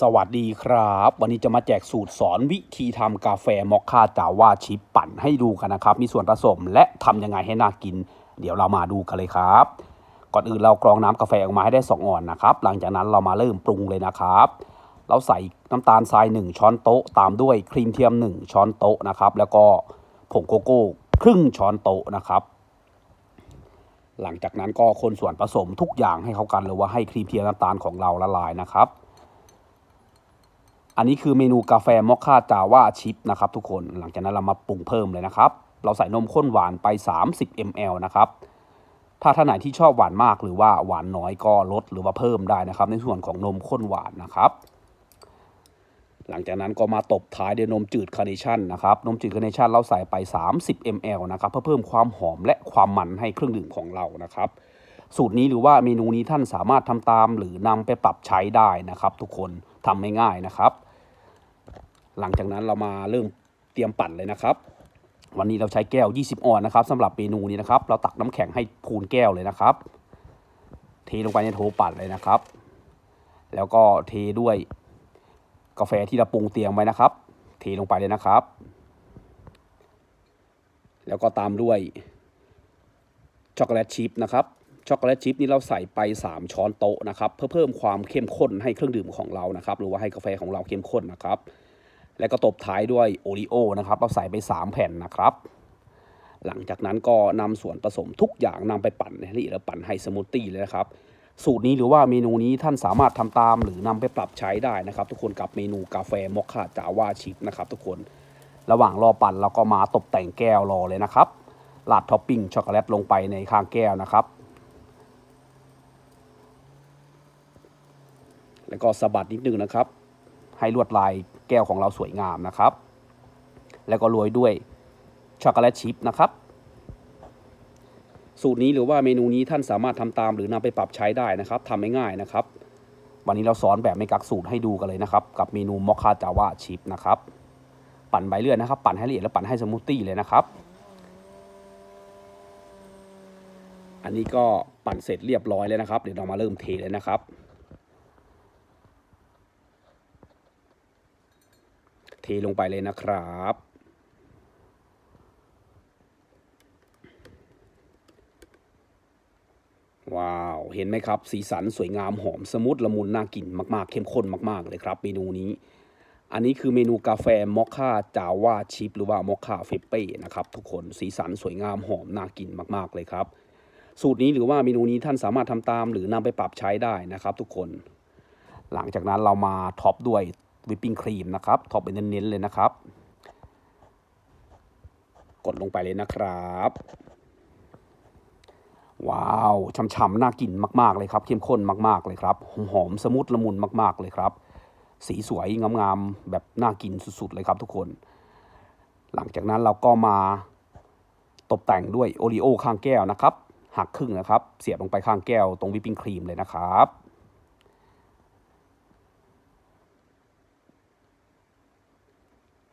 สวัสดีครับ วันนี้จะมาแจกสูตรสอนวิธีทำกาแฟมอคค่าจาว่าชิปปั่นให้ดูกันนะครับ มีส่วนผสมและทำยังไงให้น่ากิน เดี๋ยวเรามาดูกันเลยครับ ก่อนอื่นเรากรองน้ำกาแฟออกมาให้ได้ 2ออนนะครับ หลังจากนั้นเรามาเริ่มปรุงเลยนะครับ เราใส่น้ำตาลทราย 1 ช้อนโต๊ะ ตามด้วยครีมเทียม 1 ช้อนโต๊ะนะครับ แล้วก็ผงโกโก้ครึ่งช้อนโต๊ะนะครับหลังจากนั้นก็คนส่วนผสมทุกอย่างให้เข้ากันเลยว่าให้ครีมเทียมน้ำตาลของเราละลายนะครับ อันนี้คือเมนูกาแฟมอคค่าจาว่าชิปนะครับทุกคนหลังจากนั้นเรามาปรุงเพิ่มเลยนะครับ เราใส่นมข้นหวานไป 30 ml นะครับถ้าท่านไหนที่ชอบหวานมากหรือว่าหวานน้อยก็ลดหรือว่าเพิ่มได้นะครับ ในส่วนของนมข้นหวานนะครับ หลังจากนั้นก็มาตบท้ายด้วยนมจืดคาร์เนชั่นนะครับนมจืดคาร์เนชั่นเราใส่ไป 30 ml นะครับเพื่อเพิ่มความหอมและความมันให้เครื่องดื่มของเรานะครับ สูตรนี้หรือว่าเมนูนี้ท่านสามารถทำตามหรือนำไปปรับใช้ได้นะครับ ทุกคนทำไม่ง่ายนะครับ หลังจากนั้นเรามาเริ่มเตรียมปั่นเลยนะครับ วันนี้เราใช้แก้ว 20 ออนนะครับสำหรับเมนูนี้นะครับ เราตักน้ำแข็งให้พูนแก้วเลยนะครับ เทลงไปในโถปั่นเลยนะครับ แล้วก็เทด้วยกาแฟที่เราปรุงเตรียมไว้นะครับ เทลงไปเลยนะครับ แล้วก็ตามด้วยช็อกโกแลตชิพนะครับช็อกโกแลตชิพนี่เราใส่ไป 3 ช้อนโต๊ะนะครับ เพื่อเพิ่มความเข้มข้นให้เครื่องดื่มของเรานะครับ หรือว่าให้กาแฟของเราเข้มข้นนะครับ แล้วก็ตบท้ายด้วยโอริโอนะครับเราใส่ไป 3 แผ่นนะครับ หลังจากนั้นก็นำส่วนผสมทุกอย่างนำไปปั่นให้ละเอียดแล้วปั่นให้สมูทตี้เลยนะครับ สูตรนี้หรือว่าเมนูนี้ท่านสามารถทำตามหรือนำไปปรับใช้ได้นะครับ ทุกคนกับเมนูกาแฟมอคค่าจาว่าชิพนะครับ ทุกคนระหว่างรอปั่นเราก็มาตกแต่งแก้วรอเลยนะครับราดท็อปปิ้งช็อกโกแลตลงไปในข้างแก้วนะครับ แล้วก็สะบัดนิดนึงนะครับ ให้ลวดลายแก้วของเราสวยงามนะครับ แล้วก็โรยด้วยช็อกโกแลตชิพนะครับสูตรนี้หรือว่าเมนูนี้ท่านสามารถทำตามหรือนำไปปรับใช้ได้นะครับทำง่ายๆนะครับ วันนี้เราสอนแบบไม่กักสูตรให้ดูกันเลยนะครับ กับเมนูมอคคาจาวาชิพนะครับ ปั่นใบเลื่อนนะครับ ปั่นให้ละเอียดแล้วปั่นให้สมูทตี้เลยนะครับ อันนี้ก็ปั่นเสร็จเรียบร้อยแล้วนะครับ เดี๋ยวเรามาเริ่มเทเลยนะครับ ทลงไปเลยนะครับ ว้าว เห็นไหมครับ สีสันสวยงามหอมสมูทละมุนน่ากินมากๆ เข้มข้นมาก ๆ เลยครับ เมนูนี้ อันนี้คือเมนูกาแฟมอคค่าจาว่าชิปหรือว่ามอคค่าเฟเป้นะครับ ทุกคนสีสันสวยงามหอมน่ากินมาก ๆ เลยครับ สูตรนี้หรือว่าเมนูนี้ท่านสามารถทำตามหรือนำไปปรับใช้ได้นะครับ ทุกคน หลังจากนั้นเรามาท็อปด้วย วิปปิ้งครีมนะครับท็อปไปเน้นๆเลยนะครับ กดลงไปเลยนะครับ ว้าวฉ่ำๆน่ากินมาก ๆ เลยครับเข้มข้นมากๆเลยครับหอมๆสมูทละมุนมาก ๆ เลยครับ สีสวยงามๆแบบน่ากินสุด ๆ เลยครับทุกคน หลังจากนั้นเราก็มาตกแต่งด้วยโอรีโอข้างแก้วนะครับหักครึ่งนะครับ เสียบลงไปข้างแก้วตรงวิปปิ้งครีมเลยนะครับ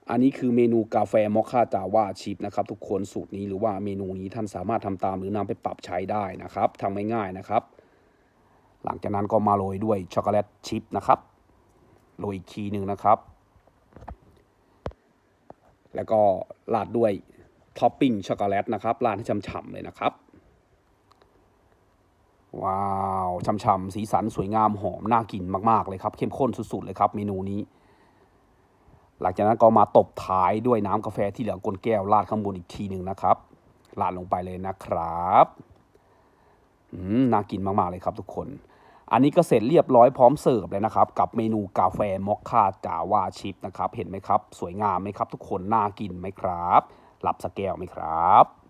อันนี้คือเมนูกาแฟมอคค่าจาว่าชิพนะครับ ทุกคนสูตรนี้หรือว่าเมนูนี้ท่านสามารถทำตามหรือนำไปปรับใช้ได้นะครับทำไม่ง่ายนะครับ หลังจากนั้นก็มาโรยด้วยช็อกโกแลตชิพนะครับโรยอีกทีหนึ่งนะครับ แล้วก็ราดด้วยท็อปปิ้งช็อกโกแลตนะครับราดให้ฉ่ำๆเลยนะครับ ว้าวฉ่ำๆสีสันสวยงามหอมน่ากินมากๆเลยครับ เข้มข้นสุดๆเลยครับ เมนูนี้ หลังจากนั้นก็มาตบท้ายด้วยน้ำกาแฟที่เหลือกลแก้วราดข้างบนอีกทีหนึ่งนะครับราดลงไปเลยนะครับน่ากินมากๆเลยครับทุกคน อันนี้ก็เสร็จเรียบร้อยพร้อมเสิร์ฟเลยนะครับ กับเมนูกาแฟมอคค่าจาวาชิปนะครับ เห็นไหมครับ สวยงามไหมครับ ทุกคน น่ากินไหมครับ หลับสแก้วไหมครับ